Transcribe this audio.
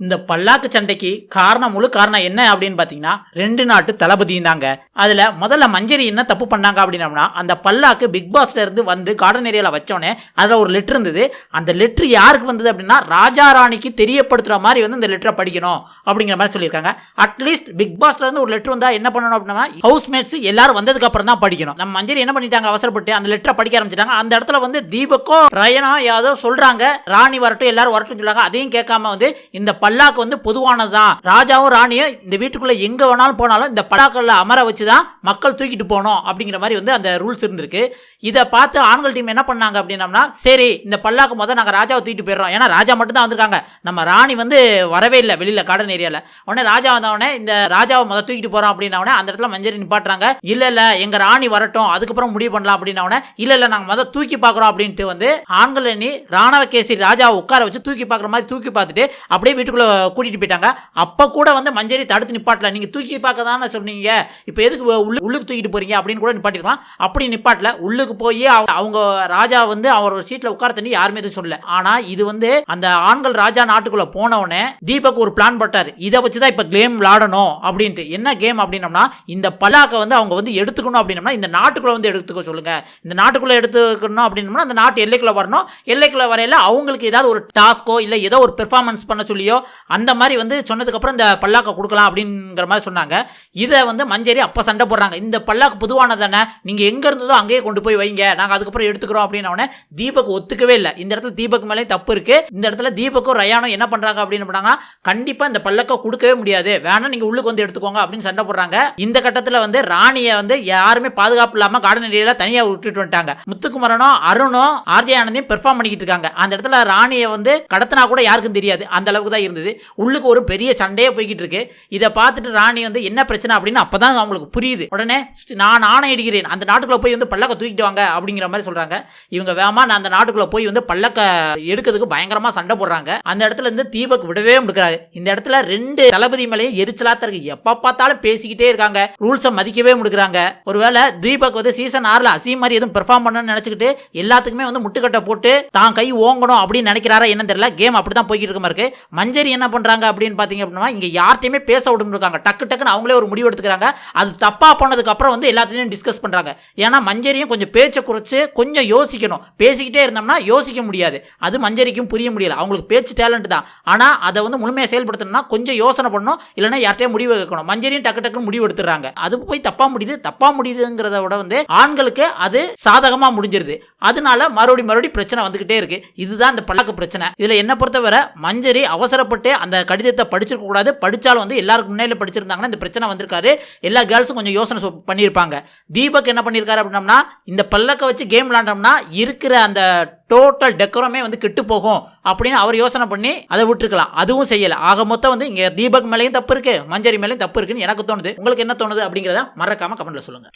இந்த பல்லாக்கு சண்டைக்கு காரணம் முழு காரணம் என்ன அப்படின்னு பார்த்தீங்கன்னா ரெண்டு நாட்டு தளபதியும் தாங்க. அதில் முதல்ல மஞ்சரி என்ன தப்பு பண்ணாங்க அப்படின்னம்னா அந்த பல்லாக்கு பிக் பாஸ்லேருந்து வந்து கார்டன் ஏரியாவில் வச்சோடனே அதில் ஒரு லெட்ரு இருந்தது. அந்த லெட்ரு யாருக்கு வந்தது அப்படின்னா ராஜா ராணிக்கு தெரியப்படுத்துகிற மாதிரி வந்து இந்த லெட்டரை படிக்கணும் அப்படிங்கிற மாதிரி சொல்லியிருக்காங்க. அட்லீஸ்ட் பிக் பாஸ்லேருந்து ஒரு லெட்ரு வந்தால் என்ன பண்ணணும் அப்படின்னா ஹவுஸ் மேட்ஸ் எல்லாரும் வந்ததுக்கு அப்புறம் தான் படிக்கணும். நம்ம மஞ்சரி என்ன பண்ணிட்டாங்க அவசரப்பட்டு அந்த லெட்டரை படிக்க ஆரம்பிச்சிட்டாங்க. அந்த இடத்துல வந்து தீபக்கோ ரயனோ யாதோ சொல்கிறாங்க ராணி வரட்டும் எல்லாரும் வரட்டும் சொல்கிறாங்க அதையும் கேட்காம வந்து இந்த பல்லாக்கு வந்து பொதுவானது தான் ராஜாவும் ராணியும் இந்த வீட்டுக்குள்ளே எங்கே வேணாலும் போனாலும் இந்த பல்லாக்கல்ல அமர வச்சு தான் மக்கள் தூக்கிட்டு போகணும் அப்படிங்கிற மாதிரி வந்து அந்த ரூல்ஸ் இருந்திருக்கு. இதை பார்த்து ஆண்கள் டீம் என்ன பண்ணாங்க அப்படின்னம்னா சரி இந்த பல்லாக்கு மொதல் நாங்கள் ராஜாவை தூக்கிட்டு போயிடுறோம். ஏன்னா ராஜா மட்டும் தான் வந்திருக்காங்க. நம்ம ராணி வந்து வரவே இல்லை வெளியில் கார்டன் ஏரியாவில் உடனே ராஜா வந்தவொடனே இந்த ராஜாவை மொதல் தூக்கிட்டு போகிறோம் அப்படின்னா உடனே அந்த இடத்துல மஞ்சரி நிப்பாட்டுறாங்க. இல்லை இல்லை எங்கள் ராணி வரட்டும். அதுக்கப்புறம் முடிவு பண்ணலாம் அப்படின்ன இல்லை இல்லை நாங்கள் மொதல் முதல் தூக்கி பார்க்குறோம் அப்படின்ட்டு வந்து ஆண்கள் அணி ராணவ கேசி ராஜாவை உட்கார வச்சு தூக்கி பார்க்குற மாதிரி தூக்கி பார்த்துட்டு அப்படியே வீட்டுக்குள்ளே கூட்டிகிட்டு போயிட்டாங்க. அப்போ கூட வந்து மஞ்சரி தடுத்து நிப்பாட்டல. நீங்கள் தூக்கி பார்க்க தானே சொன்னீங்க. இப்போ எதுக்கு உள்ள- உள்ளுக்கு தூக்கிட்டு போறீங்க அப்படின்னு கூட நிப்பாட்டிருக்கலாம். அப்படி நிப்பாட்டல. உள்ளுக்கு போய் அவங்க- ராஜா வந்து அவர் சீட்ல உட்கார தண்ணி யாருமே எதுவும் சொல்லல. ஆனா இது வந்து அந்த ஆண்கள் ராஜா நாட்டுக்குள்ள போன உடனே தீபக் ஒரு பிளான் போட்டாரு. இதை வச்சு தான் இப்ப கேம் விளாடணும் அப்படின்ட்டு. என்ன கேம் அப்படின்னம்னா இந்த பல்லாக்கை வந்து அவங்க வந்து எடுத்துக்கணும் அப்படின்னம்னா இந்த நாட்டுக்குள்ள வந்து எடுத்துக்க சொல்லுங்க. இந்த நாட்டுக்குள்ள எடுத்துக்கணும் அப்படின்னம்னா அந்த நாட்டு எல்லைக்குள்ள வரணும். எல்லைக்குள்ள வரையில அவங்களுக்கு ஏதாவது ஒரு டாஸ்கோ இல்ல ஏதோ ஒரு பெர்ஃபார்மன்ஸ் பண்ண சொல்லியோ அந்த மாதிரி வந்து சொன்னதுக்கு அப்புறம் இந்த பல்லாக்கை கொடுக்கலாம் அப்படிங்கிற மாதிரி சொன்னாங்க. இதை வந்து மஞ்சரி அப்ப சண்டை போடுறாங்க. இந்த பல்லாக்கு பொதுவானது தானே நீங்கள் எங்கே இருந்ததோ அங்கேயே கொண்டு போய் வைங்க. நாங்கள் அதுக்கப்புறம் எடுத்துக்கிறோம் அப்படின்னு உடனே தீபக் ஒத்துக்கவே இல்லை. இந்த இடத்துல தீபக் மேலே தப்பு இருக்கு. இந்த இடத்துல தீபக்கும் ரயானும் என்ன பண்ணுறாங்க அப்படின்னு பண்ணாங்க கண்டிப்பாக இந்த பல்லக்கை கொடுக்கவே முடியாது. வேணா நீங்கள் உள்ளுக்கு வந்து எடுத்துக்கோங்க அப்படின்னு சண்டை போடுறாங்க. இந்த கட்டத்தில் வந்து ராணியை வந்து யாருமே பாதுகாப்பு இல்லாமல் கார்டன் ஏரியாவில் தனியாக விட்டுட்டு வந்துட்டாங்க. முத்துக்குமரனும் அருணும் ஆர்ஜே ஆனந்தையும் பெர்ஃபார்ம் பண்ணிக்கிட்டு இருக்காங்க. அந்த இடத்துல ராணியை வந்து கடத்தினா கூட யாருக்கும் தெரியாது. அந்த அளவுக்கு தான் இருந்தது. உள்ளுக்கு ஒரு பெரிய சண்டையே போய்கிட்டு இருக்கு. இதை பார்த்துட்டு ராணி வந்து என்ன பிரச்சனை அப்படின்னு அப்பதான் அவங்களுக்கு புரியுது. உடனே நான் ஆணையிடுகிறேன் அந்த நாட்டுக்குள்ள போய் வந்து பல்லக்க தூக்கிட்டு வாங்க அப்படிங்கிற மாதிரி சொல்றாங்க. இவங்க வேமா நான் அந்த நாட்டுக்குள்ள போய் வந்து பல்லக்க எடுக்கிறதுக்கு பயங்கரமா சண்டை போடுறாங்க. அந்த இடத்துல இருந்து தீபக் விடவே முடிக்கிறாரு இந்த இடத்துல ரெண்டு தளபதி மேலேயும் எரிச்சலாத்த இருக்கு. எப்ப பார்த்தாலும் பேசிக்கிட்டே இருக்காங்க. ரூல்ஸை மதிக்கவே முடிக்கிறாங்க. ஒருவேளை தீபக் வந்து சீசன் ஆறுல அசீம் மாதிரி எதுவும் பெர்ஃபார்ம் பண்ணணும்னு நினைச்சுக்கிட்டு எல்லாத்துக்குமே வந்து முட்டுக்கட்டை போட்டு தான் கை ஓங்கணும் அப்படின்னு நினைக்கிறாரா என்னன்னு தெரியல. கேம் அப்படிதான் போய்கிட்டு இருக்க. மாதிரி இருக்கு மஞ்சரி என்ன பண்றாங்க அப்படின்னு பாத்தீங்க அப்படின்னா இங்க யார்ட்டையுமே பேச விடுன்னு இருக்காங்க. டக்கு டக்குன்னு அவங்களே ஒரு முடிவு எடுத்துக்கிறாங்க. அது தப்பாக போனதுக்கு அப்புறம் வந்து எல்லாத்துலேயும் டிஸ்கஸ் பண்ணுறாங்க ஏன்னா மஞ்சரியும் கொஞ்சம் பேச்சை குறைச்சி கொஞ்சம் யோசிக்கணும். பேசிக்கிட்டே இருந்தோம்னா யோசிக்க முடியாது. அது மஞ்சரிக்கும் புரிய முடியல. அவங்களுக்கு பேச்சு டேலண்ட் தான். ஆனால் அதை வந்து முழுமையாக செயல்படுத்தணும்னா கொஞ்சம் யோசனை பண்ணணும். இல்லைன்னா யார்ட்டையும் முடிவு வைக்கணும். மஞ்சரியும் டக்கு டக்குன்னு முடிவு எடுத்துறாங்க அது போய் தப்பாக முடியுது தப்பாக முடியுதுங்கிறத விட வந்து ஆண்களுக்கு அது சாதகமாக முடிஞ்சிருது. அதனால மறுபடி மறுபடி பிரச்சனை வந்துக்கிட்டே இருக்கு. இதுதான் இந்த பல்லாக்கு பிரச்சனை. இதில் என்ன பொறுத்தவரை மஞ்சரி அவசரப்பட்டு அந்த கடிதத்தை படிச்சிருக்க கூடாது. படித்தாலும் வந்து எல்லாருக்கும் முன்னாடி படிச்சிருந்தாங்கன்னா இந்த பிரச்சனை வந்திருக்காரு எல்லா கேர்ள்ஸும் கொஞ்சம் யோசனை பண்ணியிருப்பாங்க. தீபக் என்ன பண்ணியிருக்காரு அப்படின்னம்னா இந்த பல்லக்கை வச்சு கேம் விளாண்டோம்னா இருக்கிற அந்த டோட்டல் டெக்கரமே வந்து கெட்டு போகும் அப்படின்னு அவர் யோசனை பண்ணி அதை விட்டுருக்கலாம். அதுவும் செய்யல. ஆக மொத்தம் வந்து இங்க தீபக் மேலேயும் தப்பு இருக்கு மஞ்சரி மேலேயும் தப்பு இருக்குன்னு எனக்கு தோணுது. உங்களுக்கு என்ன தோணுது அப்படிங்கிறத மறக்காம கமெண்ட்ல சொல்லுங்க.